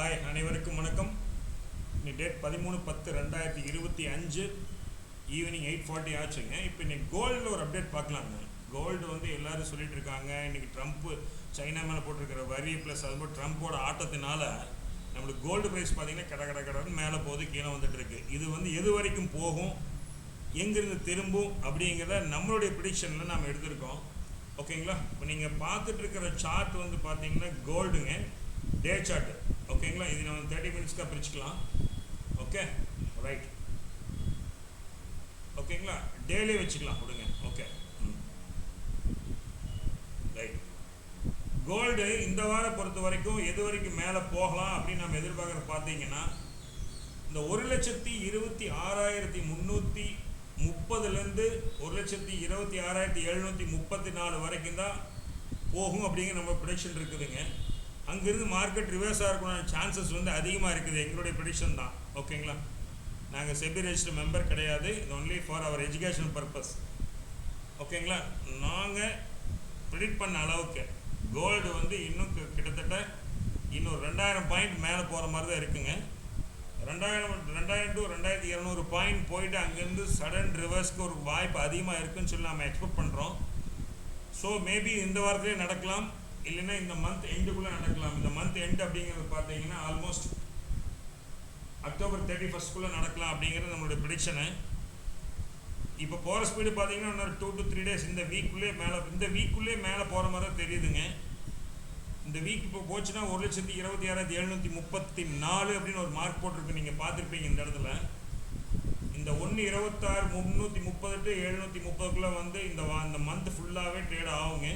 Hi அனைவருக்கும் வணக்கம். இன்னைக்கு டேட் பதிமூணு பத்து ரெண்டாயிரத்தி இருபத்தி அஞ்சு. ஈவினிங் எயிட் ஃபார்ட்டி ஆச்சுங்க. இப்போ இன்னைக்கு கோல்டில் ஒரு அப்டேட் பார்க்கலாங்க. கோல்டு வந்து எல்லோரும் சொல்லிட்டு இருக்காங்க. இன்னைக்கு ட்ரம்ப்பு சைனா மேலே போட்டிருக்கிற வரி ப்ளஸ் அது மாதிரி ட்ரம்ப்போட ஆட்டத்தினால நம்மளுக்கு கோல்டு ப்ரைஸ் பார்த்தீங்கன்னா கட கட கடன்னு மேலே போகுது கீழே வந்துட்டு இருக்கு. இது வந்து எது வரைக்கும் போகும் எங்கிருந்து திரும்பும் அப்படிங்கிறத நம்மளுடைய ப்ரிடிக்ஷனில் நாம் எடுத்திருக்கோம். ஓகேங்களா இப்போ நீங்கள் பார்த்துட்டு இருக்கிற சார்ட் வந்து பார்த்தீங்கன்னா கோல்டுங்க டே சார்ட் ஓகேங்களா இது நம்ம தேர்ட்டி மினிட்ஸ்க்காக பிரிச்சுக்கலாம். ஓகே ரைட் ஓகேங்களா டெய்லி வச்சுக்கலாம் கொடுங்க ஓகே ரைட் கோல்டு இந்த வாரம் பொறுத்த வரைக்கும் எது வரைக்கும் மேலே போகலாம் அப்படின்னு நம்ம எதிர்பார்க்குற பார்த்தீங்கன்னா இந்த ஒரு லட்சத்தி இருபத்தி ஆறாயிரத்தி முந்நூற்றி முப்பதுலேருந்து ஒரு லட்சத்தி இருபத்தி ஆறாயிரத்தி எழுநூற்றி முப்பத்தி நாலு வரைக்கும் தான் போகும் அப்படிங்கிற நம்ம ப்ரொடக்ஷன் இருக்குதுங்க. அங்கேருந்து மார்க்கெட் ரிவர்ஸ் ஆகிறதுக்கான சான்சஸ் வந்து அதிகமாக இருக்குது. எங்களுடைய ப்ரிடிக்ஷன் தான். ஓகேங்களா நாங்கள் செபி ரெஜிஸ்டர் மெம்பர் கிடையாது. இது only for our education purpose ஓகேங்களா நாங்கள் ப்ரிடிக்ட் பண்ண அளவுக்கு கோல்டு வந்து இன்னும் கிட்டத்தட்ட இன்னும் ரெண்டாயிரம் பாயிண்ட் மேலே போகிற மாதிரி தான் இருக்குங்க. ரெண்டாயிரம் ரெண்டாயிரம் டு ரெண்டாயிரத்தி இரநூறு பாயிண்ட் போயிட்டு அங்கேருந்து சடன் ரிவர்ஸ்க்கு ஒரு வாய்ப்பு அதிகமாக இருக்குன்னு சொல்லி நம்ம எக்ஸ்பெக்ட் பண்ணுறோம் ஸோ மேபி இந்த வாரத்திலே நடக்கலாம். இல்லைன்னா இந்த மந்த் எண்டுக்குள்ளே நடக்கலாம். இந்த மந்த் எண்ட் அப்படிங்கிறது பார்த்தீங்கன்னா ஆல்மோஸ்ட் அக்டோபர் தேர்ட்டி ஃபஸ்ட்குள்ளே நடக்கலாம் அப்படிங்கிறது நம்மளுடைய ப்ரிடிக்ஷனு இப்போ போகிற ஸ்பீடு பார்த்தீங்கன்னா இன்னொரு டூ டு த்ரீ டேஸ் இந்த வீக்குள்ளே மேலே இந்த வீக்குள்ளே மேலே போகிற மாதிரி தான் தெரியுதுங்க. இந்த வீக் இப்போ போச்சுன்னா ஒரு லட்சத்தி இருபத்தி ஆறாயிரத்தி எழுநூற்றி முப்பத்தி நாலு அப்படின்னு ஒரு மார்க் போட்டிருக்கு. நீங்கள் பார்த்துருப்பீங்க இந்த இடத்துல. இந்த ஒன்று இருபத்தாறு முந்நூற்றி முப்பது டு எழுநூற்றி முப்பதுக்குள்ளே வந்து இந்த இந்த மந்த் ஃபுல்லாகவே ட்ரேட் ஆகுங்க.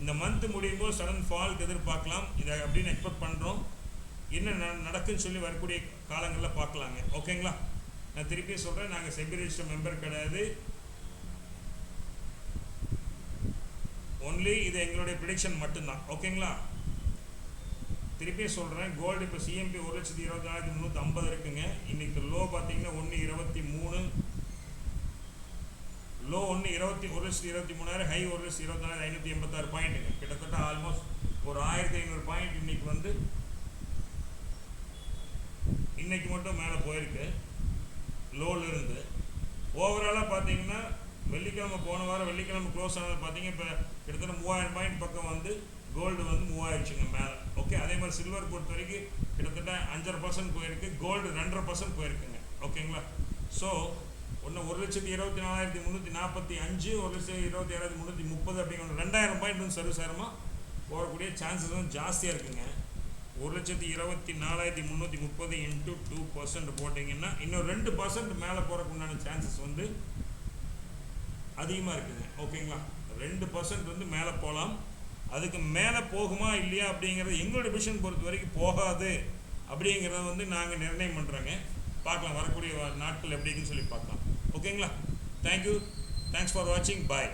இந்த மந்த் முடியும் போது சடன் ஃபால்க்கு எதிர்பார்க்கலாம். இதை அப்படின்னு எக்ஸ்பெக்ட் பண்ணுறோம் என்ன நடக்குன்னு சொல்லி வரக்கூடிய காலங்களில் பார்க்கலாங்க. ஓகேங்களா? நான் திருப்பி சொல்கிறேன் நாங்கள் செபி ரிஜிஸ்டர் மெம்பர் கிடையாது. ஒன்லி இது எங்களுடைய ப்ரிடிக்ஷன் மட்டும்தான். ஓகேங்களா? திருப்பி சொல்கிறேன் கோல்டு இப்போ சிஎம்பி ஒரு லட்சத்தி இருபத்தி நாலாயிரத்தி முந்நூற்றி ஐம்பது இருக்குங்க. இன்னைக்கு லோ பார்த்தீங்கன்னா ஒன்று இருபத்தி மூணு. இருபத்தி ஒரு லட்சத்தி இருபத்தி மூணாயிரம் ஹை ஒரு லட்சத்தி இருபத்தி நாலாயிரம் ஐநூற்றி எண்பத்தாறு பாயிண்ட்டுங்க கிட்டத்தட்ட ஆல்மோஸ்ட் ஒரு ஆயிரத்தி ஐநூறு பாயிண்ட் இன்னைக்கு வந்து இன்னைக்கு மட்டும் மேலே போயிருக்கு. லோல இருந்து. ஓவராலாக பார்த்தீங்கன்னா வெள்ளிக்கிழமை போன வாரம் வெள்ளிக்கிழமை க்ளோஸ் ஆனது பார்த்தீங்க இப்போ கிட்டத்தட்ட மூவாயிரம் பாயிண்ட் பக்கம் வந்து கோல்டு வந்து மூவாயிருச்சுங்க மேலே. ஓகே அதே மாதிரி சில்வர் பொறுத்த வரைக்கும் கிட்டத்தட்ட அஞ்சரை பர்சன்ட் போயிருக்கு. கோல்டு ரெண்டரை பர்சன்ட் போயிருக்குங்க. ஓகேங்களா ஸோ ஒன்று ஒரு லட்சத்தி இருபத்தி நாலாயிரத்தி முந்நூற்றி நாற்பத்தி அஞ்சு ஒரு லட்சத்தி இருபத்தி ஏழாயிரத்தி முந்நூற்றி முப்பது அப்படிங்கிற ரெண்டாயிரம் பாயிண்ட் வந்து சர்வசாரமாக போகக்கூடிய சான்சஸ் வந்து ஜாஸ்தியாக இருக்குங்க. ஒரு லட்சத்தி இருபத்தி நாலாயிரத்தி முந்நூற்றி முப்பது இன்ட்டு டூ பர்சன்ட் போட்டிங்கன்னா இன்னும் ரெண்டு பர்சன்ட் மேலே போகிறதுக்கு உண்டான சான்சஸ் வந்து அதிகமாக இருக்குதுங்க ஓகேங்களா ரெண்டு பர்சன்ட் வந்து மேலே போகலாம் அதுக்கு மேலே போகுமா இல்லையா அப்படிங்கிறது எங்களோட டிவிஷன் பொறுத்த வரைக்கும் போகாது அப்படிங்கிறத வந்து நாங்கள் நிர்ணயம் பண்ணுறோங்க பார்க்கலாம் வரக்கூடிய நாட்கள் எப்படி இருக்குன்னு சொல்லி பார்க்கலாம். ஓகேங்களா? தேங்க்யூ தேங்க்ஸ் ஃபார் வாட்சிங் பாய்